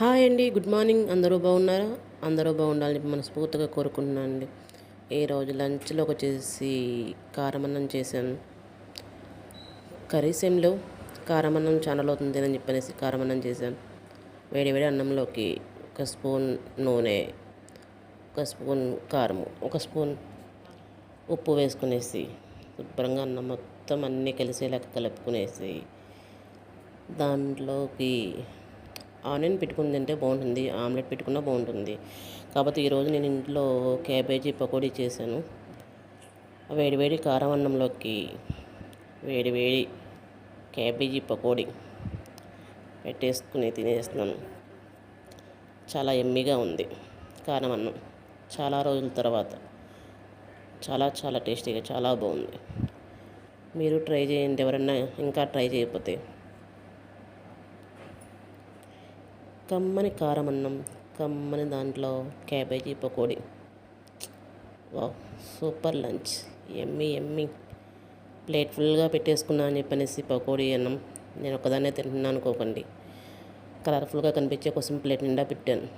Hi అండి good morning. అందరూ బాగున్నారా? అందరూ బాగుండాలని మనస్ఫూర్తిగా కోరుకుంటున్నాను అండి ఈ రోజు లంచ్లో వచ్చేసి కారమన్నం చేశాను కర్రీస్ ఏం లేవు కారమన్నం చాలా అవుతుంది అని చెప్పనేసి కారమన్నం చేశాను వేడి వేడి అన్నంలోకి ఒక స్పూన్ నూనె ఒక స్పూన్ కారము ఒక స్పూన్ ఉప్పు వేసుకునేసి శుభ్రంగా అన్నం మొత్తం అన్నీ కలిసేలాగా కలుపుకునేసి దాంట్లోకి ఆనియన్ పెట్టుకుని తింటే బాగుంటుంది ఆమ్లెట్ పెట్టుకున్నా బాగుంటుంది. కాకపోతే ఈరోజు నేను ఇంట్లో క్యాబేజీ పకోడీ చేశాను. వేడివేడి కారం అన్నంలోకి వేడివేడి క్యాబేజీ పకోడీ పెట్టేసుకుని తినేస్తున్నాను. చాలా ఎమ్మిగా ఉంది కారం అన్నం. చాలా రోజుల తర్వాత చాలా చాలా టేస్టీగా చాలా బాగుంది. మీరు ట్రై చేయండి ఎవరన్నా ఇంకా ట్రై చేయకపోతే. కమ్మని కారం అన్నం కమ్మని దాంట్లో క్యాబేజీ పకోడీ. వా సూపర్ లంచ్. ఎమ్మి ఎమ్మి. ప్లేట్ ఫుల్గా పెట్టేసుకున్నా అని చెప్పనేసి పకోడీ అన్నం. నేను ఒకదాన్నే తింటున్నాను అనుకోకండి. కలర్ఫుల్గా కనిపించే కోసం ప్లేట్ నిండా పెట్టాను.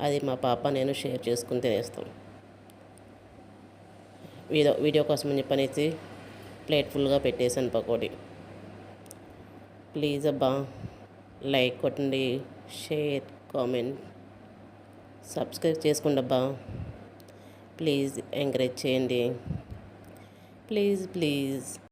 అది మా పాప నేను షేర్ చేసుకుని తినేస్తాం. వీడియో వీడియో కోసం అని చెప్పనేసి ప్లేట్ ఫుల్గా పెట్టేశాను పకోడీ. ప్లీజ్ అబ్బా లైక్ కొట్టండి. షేర్ కామెంట్ సబ్స్క్రైబ్ చేసుకోండి అబ్బా. ప్లీజ్ ఎంకరేజ్ చేయండి. Please please.